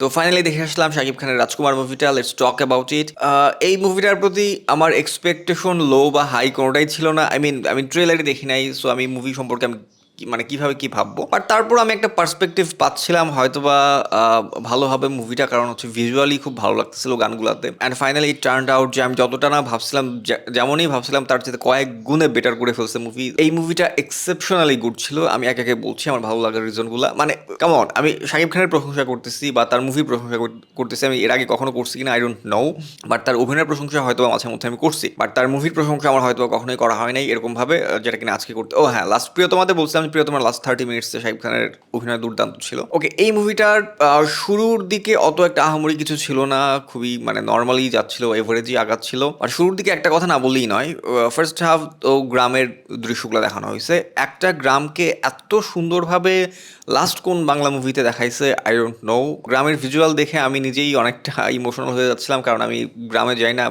তো ফাইনালি দেখে আসলাম শাকিব খানের রাজকুমার মুভিটা লেটস টক অ্যাবাউট ইট এই মুভিটার প্রতি আমার এক্সপেকটেশন লো বা হাই কোনোটাই ছিল না। আই মিন আমি ট্রেলারই দেখি নাই সো আমি মুভি সম্পর্কে আমি মানে কীভাবে কি ভাববো? বাট তারপর আমি একটা পার্সপেক্টিভ পাচ্ছিলাম হয়তো বা ভালো হবে মুভিটা কারণ হচ্ছে ভিজুয়ালি খুব ভালো লাগতেছিল গানগুলাতে। অ্যান্ড ফাইনালি টার্ন আউট যে আমি যতটা না ভাবছিলাম যেমনই ভাবছিলাম, তার চেয়ে কয়েক গুণে বেটার করে ফেলছে মুভি এই মুভিটা এক্সেপশনালি গুড ছিল। আমি একে একে বলছি, আমার ভালো লাগার রিজনগুলো মানে কেমন আমি শাকিব খানের প্রশংসা করতেছি বা তার মুভির প্রশংসা কর- করতেছি, আমি এর আগে কখনো করছি কিনা আই ডোন্ট নো বাট তার অভিনয়ের প্রশংসা হয়তো মাঝে মধ্যে আমি করছি। বাট তার মুভির প্রশংসা আমার হয়তো কখনোই করা হয় নাই এরকম ভাবে যেটা কিনা আজকে করতে ও হ্যাঁ লাস্ট প্রিয় তোমাদের বলছিলাম যে প্রিয়তমার লাস্ট থার্টি মিনিটসে শাকিব খানের অভিনয় দুর্দান্ত ছিল। ওকে এই মুভিটার শুরুর দিকে অত একটা আহামরি কিছু ছিল না, খুবই মানে নর্মালি যাচ্ছিল এভারেজই আগাচ্ছিল। আর শুরুর দিকে একটা কথা না বললেই নয় ফার্স্ট হাফ তো গ্রামের দৃশ্যগুলো দেখানো হয়েছে। একটা গ্রামকে এত সুন্দরভাবে লাস্ট কোন বাংলা মুভিতে দেখাইছে আই ডোন্ট নো গ্রামের ভিজুয়াল দেখে আমি নিজেই অনেকটা ইমোশনাল হয়ে যাচ্ছিলাম, কারণ আমি গ্রামে যাই না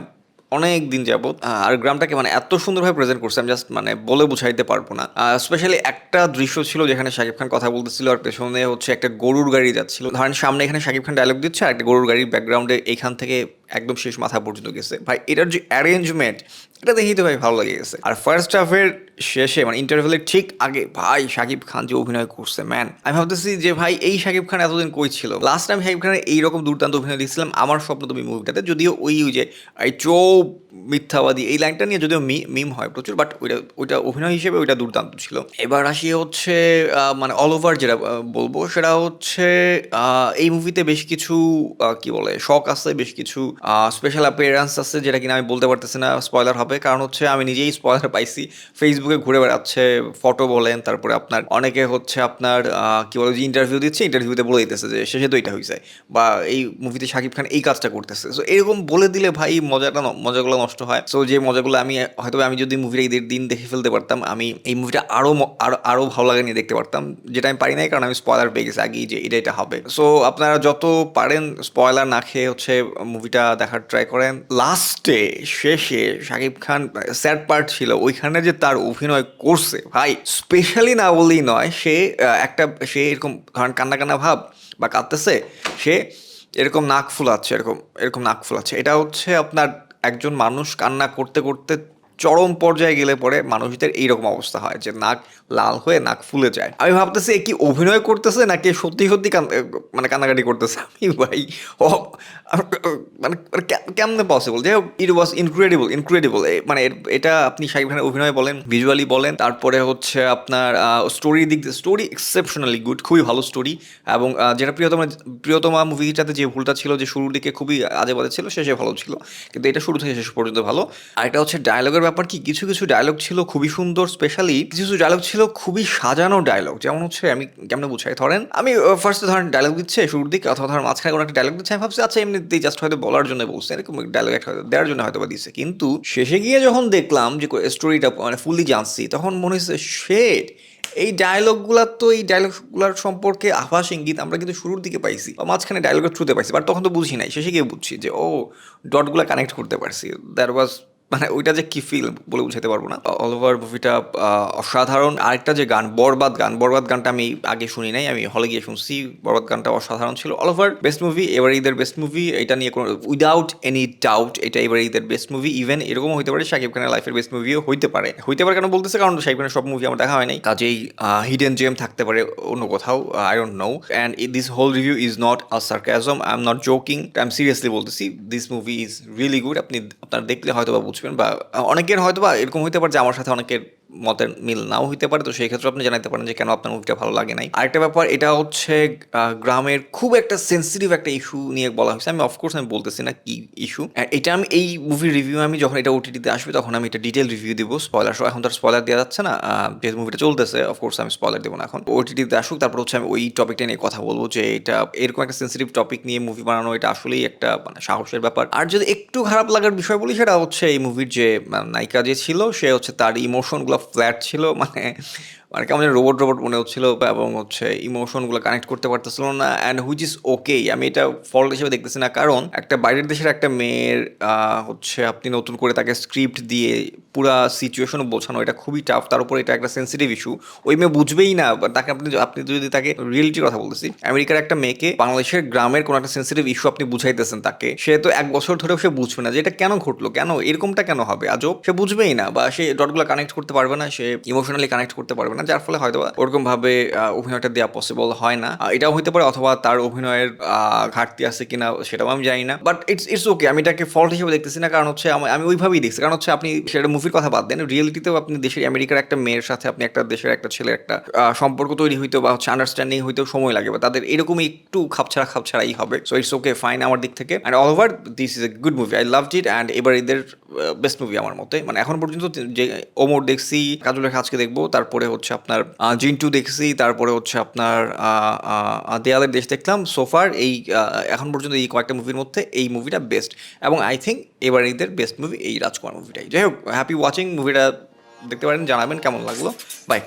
অনেক দিন যাবৎ আর গ্রামটাকে মানে এত সুন্দরভাবে প্রেজেন্ট করছে, আমি জাস্ট মানে বলে বুঝাইতে পারব না। স্পেশালি একটা দৃশ্য ছিল যেখানে শাকিব খান কথা বলতেছিল আর পেছনে হচ্ছে একটা গরুর গাড়ি যাচ্ছিল। ধরেন সামনে এখানে শাকিব খান ডায়লগ দিচ্ছে আর একটা গরুর গাড়ির ব্যাকগ্রাউন্ডে এখান থেকে একদম শেষ মাথা পর্যন্ত গেছে। ভাই, এটার যে অ্যারেঞ্জমেন্ট এটা দেখেই তো ভাই ভালো লেগে গেছে। আর ফার্স্ট হাফের শেষে মানে ইন্টারভেলের ঠিক আগে, ভাই শাকিব খান যে অভিনয় করছে ম্যান আমি ভাবতেছি যে ভাই, এই শাকিব খান এতদিন কই ছিল? লাস্ট টাইম শাকিব খানের এইরকম দুর্দান্ত অভিনয় দেখছিলাম, আমার স্বপ্ন তুমি মুভিটাতে যদিও ওই যে আই চৌ মিথ্যাবাদী, এই লাইনটা নিয়ে যদিও মিম হয় প্রচুর বাট ওইটা ওইটা অভিনয় হিসেবে ওইটা দুর্দান্ত ছিল। এবার আসি হচ্ছে মানে অল ওভার যেটা বলব, সেটা হচ্ছে এই মুভিতে বেশ কিছু কি বলে, শখ আছে, বেশ কিছু স্পেশাল অ্যাপিয়ারেন্স আছে, যেটা কিনা আমি বলতে পারতেছি না স্পয়লার হবে। কারণ হচ্ছে, আমি নিজেই স্পয়লার পাইছি। ফেসবুকে ঘুরে বেড়াচ্ছে ফটো বলেন, তারপরে আপনার, অনেকে হচ্ছে আপনার কি বলে যে ইন্টারভিউ দিচ্ছে ইন্টারভিউতে বলে দিতেছে যে, শেষে তো এটা হয়েছে বা, এই মুভিতে শাকিব খান এই কাজটা করতেছে। সো এরকম বলে দিলে ভাই, মজাটা মজাগুলো নষ্ট হয়। সো যে মজাগুলো আমি হয়তো আমি যদি মুভিটা ঈদের দিন দেখে ফেলতে পারতাম, আমি এই মুভিটা আরও আরও আরও ভালো লাগে নিয়ে দেখতে পারতাম। যেটা আমি পারি নাই, কারণ আমি স্পয়লার পেয়ে গেছি আগেই যে এটা এটা হবে। সো আপনারা যত পারেন স্পয়লার না খেয়ে হচ্ছে মুভিটা দেখার ট্রাই করেন। লাস্টে শেষে শাকিব খান স্যাড পার্ট ছিল, ওইখানে যে তার অভিনয় করছে, ভাই স্পেশালি না বলেই নয়, সে একটা, সে এরকম কান্না কান্না ভাব বা কাঁদতেছে, সে এরকম নাক ফুলাচ্ছে, এরকম এরকম নাক ফুলাচ্ছে। এটা হচ্ছে আপনার একজন মানুষ কান্না করতে করতে চরম পর্যায়ে গেলে পরে মানুষদের এইরকম অবস্থা হয় যে নাক লাল হয়ে নাক ফুলে যায়। আমি ভাবতেছি কি অভিনয় করতেছে নাকি সত্যি সত্যি মানে কান্নাকাটি করতেছে? আমি ভাই মানে মানে কেমনে পসিবল যে ইট ওয়াজ ইনক্রেডিবল ইনক্রেডিবল মানে এটা আপনি শাকিব খানের অভিনয় বলেন ভিজুয়ালি বলেন, তারপরে হচ্ছে আপনার স্টোরি দিক স্টোরি এক্সেপশনালি গুড খুবই ভালো স্টোরি এবং যেটা প্রিয়তমা প্রিয়তমা মুভিটাতে যে ভুলটা ছিল, যে শুরুর দিকে খুবই আজে বাজে ছিল, শেষে ভালো ছিল। কিন্তু এটা শুরু থেকে শেষ পর্যন্ত ভালো। আর এটা হচ্ছে ডায়লগের ব্যাপার কি, কিছু কিছু ডায়লগ ছিল খুবই সুন্দর স্পেশালি কিছু কিছু ডায়লগ ছিল খুবই সাজানো ডায়লগ যেমন হচ্ছে, আমি কেমন বুঝাই, ধরেন আমি ফার্স্টে ধরেন ডায়লগ দিচ্ছে, শুরুর দিকে, অথবা ধরেন মাঝখানে কোনো একটা ডায়লগ দিচ্ছে, আমি ভাবছি আচ্ছা এমনিতেই জাস্ট হয়তো বলার জন্য বলছে, এরকম ডায়লগ একটা হয়তো দেওয়ার জন্য হয়তো বা দিচ্ছে। কিন্তু শেষে গিয়ে যখন দেখলাম যে স্টোরিটা মানে ফুললি জানছি, তখন মনে হচ্ছে শেড এই ডায়লগগুলার তো, এই ডায়লগগুলার সম্পর্কে আভাস ইঙ্গিত আমরা কিন্তু শুরুর দিকে পাইছি, বা মাঝখানে ডায়লগের থ্রুতে পাইছি বাট তখন তো বুঝি নাই। শেষে গিয়ে বুঝছি যে, ও ডটগুলো কানেক্ট করতে পারছি। দ্যাট ওয়াজ মানে ওইটা যে কি ফিল বলে বুঝাতে পারব না। অল ওভার মুভিটা অসাধারণ। আরেকটা যে গান, বরবাদ গান, বরবাদ গানটা আমি আগে শুনি নাই, আমি হলে গিয়ে শুনছি। বরবাদ গানটা অসাধারণ ছিল। অল ওভার বেস্ট মুভি এবার ঈদের বেস্ট মুভি এটা নিয়ে কোনো উইদাউট এনি ডাউট এটা এবার ঈদের বেস্ট মুভি ইভেন এরকম হইতে পারে, শাকিব খানের লাইফের বেস্ট মুভিও হইতে পারে। হইতে পারে কেন বলতেছে, কারণ শাকিব খানের সব মুভি আমার দেখা হয় নাই। কাজেই হিডেন জেম থাকতে পারে অন্য কোথাও I don't know and this whole review is not a sarcasm I am not joking I am seriously বলতেছি this movie is really good আপনি, আপনার দেখলে হয়তো বা বুঝবেন বা অনেকের হয়তো বা এরকম হইতে পারে যে আমার সাথে অনেকের মতের মিল নাও হইতে পারে, তো সেই ক্ষেত্রে আপনি জানাতে পারেন যে কেন আপনার মুভিটা ভালো লাগে নাই। আরেকটা ব্যাপার, এটা হচ্ছে গ্রামের খুব একটা সেন্সিটিভ একটা ইস্যু নিয়ে বলা হয়েছে। আমি অফকোর্স আমি বলতেছি না কি ইস্যু এটা আমি, এই মুভির রিভিউ আমি যখন এটা ওটিটিতে আসবে, তখন আমি এটা ডিটেল রিভিউ দিব। স্পয়লার সহ, এখন তো স্পয়লার দেওয়া যাচ্ছে না। যেহেতু মুভিটা চলতেছে অফকোর্স আমি স্পয়লার দেবো না এখন। ওটিটিতে আসুক, তারপর হচ্ছে আমি ওই টপিকটা নিয়ে কথা বলব যে এটা এরকম একটা সেন্সিটিভ টপিক নিয়ে মুভি বানানো, এটা আসলেই একটা মানে সাহসের ব্যাপার। আর যদি একটু খারাপ লাগার বিষয় বলি, সেটা হচ্ছে এই মুভির যে নায়িকা যে ছিল, সে হচ্ছে তার ইমোশনগুলো ফ্ল্যাট ছিল মানে মানে কেমন রোবট রোবট মনে হচ্ছিল এবং হচ্ছে ইমোশনগুলো কানেক্ট করতে পারতেছিল না অ্যান্ড হুইচ ইজ ওকে আমি এটা ফল্ট হিসেবে দেখতেছি না। কারণ একটা বাইরের দেশের একটা মেয়ের হচ্ছে আপনি নতুন করে তাকে স্ক্রিপ্ট দিয়ে পুরা সিচুয়েশন বোঝানো, এটা খুবই টাফ তার উপর এটা একটা সেন্সিটিভ ইস্যু ওই মেয়ে বুঝবেই না তাকে আপনি আপনি যদি তাকে রিয়েলিটির কথা বলতেছি, আমেরিকার একটা মেয়েকে বাংলাদেশের গ্রামের কোনো একটা সেন্সিটিভ ইস্যু আপনি বুঝাইতেছেন তাকে, সে তো এক বছর ধরেও সে বুঝবে না যে এটা কেন ঘটলো, কেন, এরকমটা কেন হবে? আজব সে বুঝবেই না, বা সে ডটগুলো কানেক্ট করতে পারবে না, সে ইমোশনালি কানেক্ট করতে পারবে না, যার ফলে হয়তো ওরকম ভাবে অভিনয়টা দেওয়া পসিবল হয় না। এটাও হতে পারে, অথবা তার অভিনয়ের ঘাটতি আছে কিনা, সেটাও আমি জানি না বাট ইটস ইটস ওকে আমি এটাকে ফল্ট হিসেবে দেখতেছি না, কারণ হচ্ছে আমি ওইভাবেই দেখছি, কারণ হচ্ছে আপনি সেটা মুভির কথা বাদ দেন রিয়েলিটিতেও আপনি দেশের, আমেরিকার একটা মেয়ের সাথে আপনি একটা দেশের একটা ছেলের একটা সম্পর্ক তৈরি হইতে বা হচ্ছে আন্ডারস্ট্যান্ডিং হইতেও সময় লাগে, বা তাদের এরকমই একটু খাপছাড়া খাপছাড়াই হবে। সো ইটস ওকে ফাইন আমার দিক থেকে। And all over this is a good movie I love it and এবার এদের বেস্ট মুভি আমার মতে। মানে এখন পর্যন্ত যে ওমর দেখছি কাজলের কাজকে দেখব, তারপরে হচ্ছে আপনার জিন্টু দেখছি, তারপরে হচ্ছে আপনার দেয়ালের দেশ দেখলাম। সোফার এই এখন পর্যন্ত এই কয়েকটা মুভির মধ্যে এই মুভিটা বেস্ট এবং আই থিঙ্ক এবার এদের বেস্ট মুভি এই রাজকুমার মুভিটাই যাই হোক হ্যাপি ওয়াচিং মুভিটা দেখতে পারেন, জানাবেন কেমন লাগল। বাই